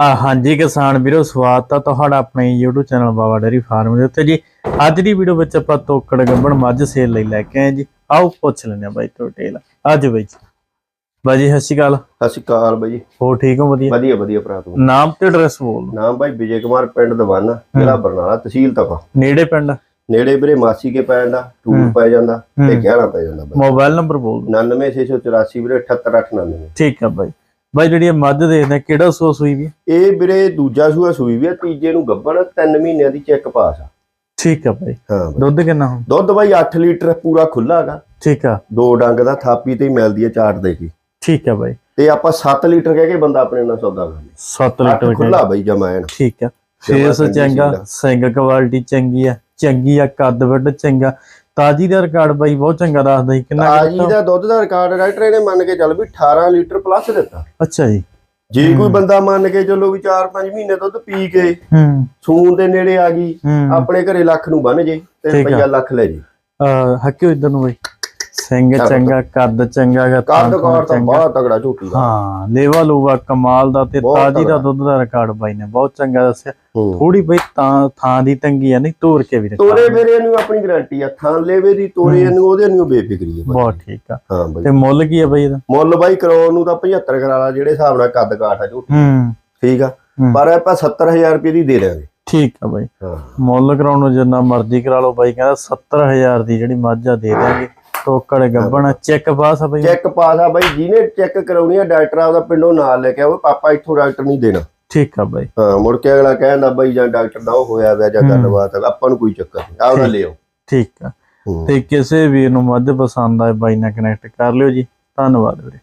ਆ ਹਾਂਜੀ ਕਿਸਾਨ ਵੀਰੋ ਸਵਾਗਤ ਆ ਤੁਹਾਡਾ ਆਪਣੇ YouTube channel Baba dairy farm ਦੇ ਉੱਤੇ ਜੀ। ਅੱਜ ਦੀ ਵੀਡੀਓ ਵਿੱਚ ਆਪਾਂ ਤੋਕੜ ਗੱਬਣ ਮੱਝ ਸੇਲ ਲਈ ਲੈ ਕੇ ਆਏ ਜੀ। ਆਓ ਪੁੱਛ ਲੈਂਦੇ ਆ ਬਾਈ ਤੋਂ ਡਿਟੇਲ ਅੱਜ ਬਾਈ ਜੀ। ਬਾਈ ਜੀ ਸਤਿ ਸ਼੍ਰੀ ਅਕਾਲ। ਸਤਿ ਸ਼੍ਰੀ ਅਕਾਲ ਬਾਈ ਹੋ ਠੀਕ ਹੋ? ਵਧੀਆ। ਵਧੀਆ ਵਧੀਆ ਭਰਾ ਤੂੰ ਨਾਮ ਤੇ ਐਡਰੈਸ ਬੋਲ। ਨਾਮ ਬਾਈ ਵਿਜੇ ਕੁਮਾਰ ਪਿੰਡ ਦਵਾਨਾ ਜ਼ਿਲ੍ਹਾ ਬਰਨਾਲਾ ਤਹਿਸੀਲ ਤਪਾ ਨੇੜੇ ਪਿੰਡ? ਨੇੜੇ ਵੀਰੇ ਮਾਸੀ ਕੇ ਪੈ ਜਾਂਦਾ ਟੂਰ ਪੈ ਜਾਂਦਾ ਤੇ ਗਹਿਣਾ ਪੈ ਜਾਂਦਾ ਬਾਈ। ਮੋਬਾਈਲ ਨੰਬਰ ਬੋਲ ਦਿਓ। 99684 ਵੀਰੇ 78899 ਠੀਕ ਆ ਬਾਈ। ਬਾਈ ਜਿਹੜੀ ਇਹ ਮੱਝ ਦੇਖਦੇ ਆ, ਕਿਹੜਾ ਸੋ ਸੂਈ ਵੀ? ਇਹ ਵੀਰੇ ਦੂਜਾ ਸੂਆ ਸੂਈ ਵੀ ਆ ਤੀਜੇ ਨੂੰ ਗੱਬਣ 3 ਮਹੀਨਿਆਂ ਦੀ ਚੈੱਕ ਪਾਸ ਆ। ਠੀਕ ਆ ਬਾਈ। ਹਾਂ ਬਾਈ। ਦੁੱਧ ਕਿੰਨਾ ਹੁਣ? ਦੁੱਧ ਬਾਈ 8 ਲੀਟਰ ਪੂਰਾ ਖੁੱਲਾ ਹੈਗਾ। ਠੀਕ ਆ। ਦੋ ਡੰਗ ਦਾ ਥਾਪੀ ਤੇ ਹੀ ਮਿਲਦੀ ਹੈ ਚਾਟ ਦੇ ਕੇ। ਠੀਕ ਆ ਬਾਈ। ਤੇ ਆਪਾਂ 7 ਲੀਟਰ ਕਹਿ ਕੇ ਬੰਦਾ ਆਪਣੇ ਨਾਲ ਸੌਦਾ ਕਰ ਲੇ। 7 ਲੀਟਰ ਅੱਠ ਖੁੱਲਾ ਬਾਈ ਜਮਾਇਨ ਠੀਕ ਆ। ਫੇਸ ਚੰਗੀ ਆ। ਸਿੰਘ ਕੁਆਲਿਟੀ ਚੰਗੀ ਆ ਚੰਗੀ ਆ ਕੱਦ ਵੱਡ ਚੰਗਾ। ਤਾਜੀ ਦਾ ਰਿਕਾਰਡ ਬਾਈ ਬਹੁਤ ਚੰਗਾ ਦੱਸਦਾ ਜੀ ਕਿੰਨਾ ਤਾਜੀ ਦਾ ਦੁੱਧ ਦਾ ਰਿਕਾਰਡ ਰਾਈਟਰ ਇਹਨੇ ਮੰਨ ਕੇ ਚੱਲ ਵੀ 18 ਲੀਟਰ ਪਲੱਸ ਦਿੱਤਾ। ਅੱਛਾ ਜੀ। ਜੇ ਕੋਈ ਬੰਦਾ ਮੰਨ ਕੇ ਚੱਲੋ ਵੀ 4-5 ਮਹੀਨੇ ਦੁੱਧ ਪੀ ਕੇ ਹੂੰ। ਸੂਨ ਦੇ ਨੇੜੇ ਆ ਗਈ ਆਪਣੇ ਘਰੇ ਲੱਖ ਨੂੰ ਬਣ ਜੇ ਤੇ ਠੀਕ ਆ। ਰੁਪਈਆ ਲੱਖ ਲੈ ਜੇ। ਹੱਕਿਓ ਇਧਰ ਨੂੰ ਬਾਈ। ਸਿੰਘ ਚੰਗਾ ਕੱਦ ਚੰਗਾ ਗਾ ਕੱਦ ਕਾਰ ਤਾਂ। ਬਹੁਤ ਤਗੜਾ ਝੋਟੀ ਦਾ ਹਾਂ ਲੇਵਾ ਲੂਵਾ ਕਮਾਲ ਦਾ ਤੇ ਤਾਜੀ ਦਾ। ਦੁੱਧ ਦਾ ਰਿਕਾਰਡ ਬਾਈ ਨੇ ਬਹੁਤ ਚੰਗਾ ਦੱਸਿਆ। ਥੋੜੀ ਬਈ ਤਾਂ ਥਾਂ ਦੀ ਤੰਗੀ ਆ ਨਹੀਂ ਤੋੜ ਕੇ ਵੀ ਰੱਖਾ। ਤੋਰੇ ਮੇਰੇ ਨੂੰ ਆਪਣੀ ਗਾਰੰਟੀ ਆ ਥਾਂ ਲੇਵੇ ਦੀ ਤੋਰੇ ਨੂੰ ਉਹਦੇ ਨੂੰ ਬੇਫਿਕਰੀ ਆ। ਬਹੁਤ ਠੀਕ ਆ। ਤੇ ਮੁੱਲ ਕੀ ਆ ਬਾਈ ਇਹਦਾ? ਮੁੱਲ ਬਾਈ ਕਰਾਉਣ ਨੂੰ ਤਾਂ 75 ਕਰਾ ਲਾ ਜਿਹੜੇ ਹਿਸਾਬ ਨਾਲ ਕੱਦ ਕਾਠ ਆ ਝੋਟੀ ਹੂੰ। ਠੀਕ ਆ। ਪਰ ਆਪਾਂ 70000 ਰੁਪਏ ਦੀ ਦੇ ਦਾਂਗੇ ਠੀਕ ਆ ਬਾਈ। ਮੁੱਲ ਕਰਾਉਣ ਨੂੰ ਜਿੰਨਾ ਮਰਜ਼ੀ ਕਰਾ ਲਓ ਬਾਈ ਕਹਿੰਦਾ 70000 ਦੀ ਜਿਹੜੀ ਮੱਝ ਆ ਦੇ ਦਿਆਂਗੇ। ਟੋਕੜ ਗੱਬਣ ਚੈੱਕ ਪਾਸ ਆ ਬਾਈ। ਚੈੱਕ ਪਾਸ ਆ ਬਾਈ ਜਿਹਨੇ ਚੈੱਕ ਕਰਾਉਣੀ ਆ ਡਾਕਟਰ ਆਪਦਾ ਪਿੰਡੋਂ ਨਾਲ ਲੈ ਕੇ ਆਓ ਪਾਪਾ ਇੱਥੋਂ ਡਾਕਟਰ ਨਹੀਂ ਦੇਣਾ। ਠੀਕ ਆ ਬਾਈ। ਹਾਂ ਮੁੜ ਕੇ ਅਗਲਾ ਕਹਿੰਦਾ ਬਾਈ ਜਾਂ ਡਾਕਟਰ ਦਾ ਉਹ ਹੋਇਆ ਵੈ ਜਾਂ ਗੱਲਬਾਤ ਆ, ਆਪਾਂ ਨੂੰ ਕੋਈ ਚੱਕਰ ਨਹੀਂ ਆਪਦਾ ਲਿਓ ਠੀਕ ਆ। ਤੇ ਕਿਸੇ ਵੀਰ ਨੂੰ ਮੱਝ ਪਸੰਦ ਆਏ ਬਾਈ ਨਾਲ ਕਨੈਕਟ ਕਰ ਲਿਓ ਜੀ। ਧੰਨਵਾਦ ਵੀਰੇ।